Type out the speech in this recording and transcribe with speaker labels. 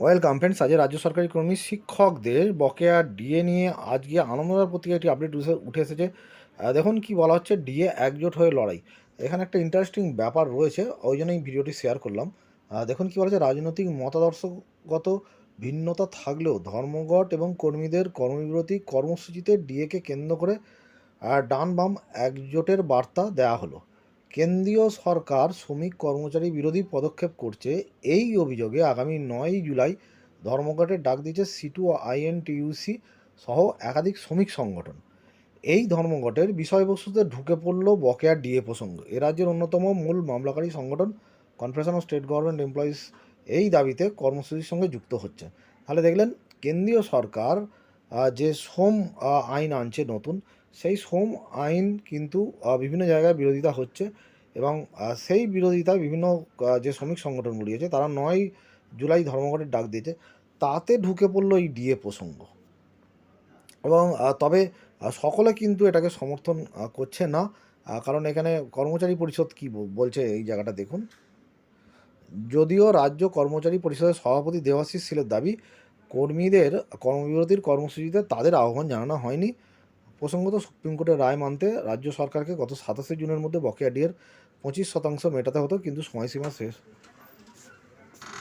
Speaker 1: Welcome friends আজকে রাজ্য সরকারি কর্মী শিক্ষকদের বকেয়া ডিএ নিয়ে আজকে আনন্দদার পত্রিকায় একটি আপডেট উঠে- এসেছে। দেখুন কি বলা হচ্ছে ডিএ একজোট হয়ে লড়াই। এখানে একটা ইন্টারেস্টিং ব্যাপার রয়েছে, ওই জন্য এই ভিডিওটি শেয়ার করলাম। দেখুন কি বলা হচ্ছে, রাজনৈতিক মতাদর্শগত ভিন্নতা থাকলেও ধর্মঘট এবং কর্মীদের কর্মবিরতি কর্মসূচিতে ডিএকে কেন্দ্র করে ডান বাম একজোটের বার্তা দেওয়া হলো। কেন্দ্রীয় সরকার শ্রমিক কর্মচারী বিরোধী পদক্ষেপ করছে। এই অভিযোগে আগামী নয় জুলাই ধর্মঘটের ডাক দিয়েছে সিটু আইএনটিইউসি সহ একাধিক শ্রমিক সংগঠন। এই ধর্মঘটের বিষয়বস্তুতে ঢুকে পড়ল বকেয়া ডিএ প্রসঙ্গ। এ রাজ্যের অন্যতম মূল মামলাকারী সংগঠন confederation of state government employees এই দাবিতে কর্মসূচির সঙ্গে যুক্ত হচ্ছে। তাহলে দেখলেন, কেন্দ্রীয় সরকার যে শ্রম আইন আনছে নতুন সেই শ্রম আইন কিন্তু বিভিন্ন জায়গায় বিরোধিতা হচ্ছে এবং সেই বিরোধিতায় বিভিন্ন যে শ্রমিক সংগঠনগুলি আছে, তারা নয় জুলাই ধর্মঘটের ডাক দিয়েছে, তাতে ঢুকে পড়ল এই ডিএ প্রসঙ্গ। এবং তবে সকলে কিন্তু এটাকে সমর্থন করছে না কারণ এখানে কর্মচারী পরিষদ কি বলছে এই জায়গাটা দেখুন। যদিও রাজ্য কর্মচারী পরিষদের সভাপতি দেবাশিস সিলের দাবি, কর্মীদের কর্মবিরতির কর্মসূচিতে তাদের আহ্বান জানানো হয়নি প্রসঙ্গত সুপ্রিম কোর্টের রায় মানতে রাজ্য সরকারকে গত সাতাশে জুনের মধ্যে বকেয়া ডিয়ের পঁচিশ শতাংশ মেটাতে হতো, কিন্তু সময়সীমা শেষ।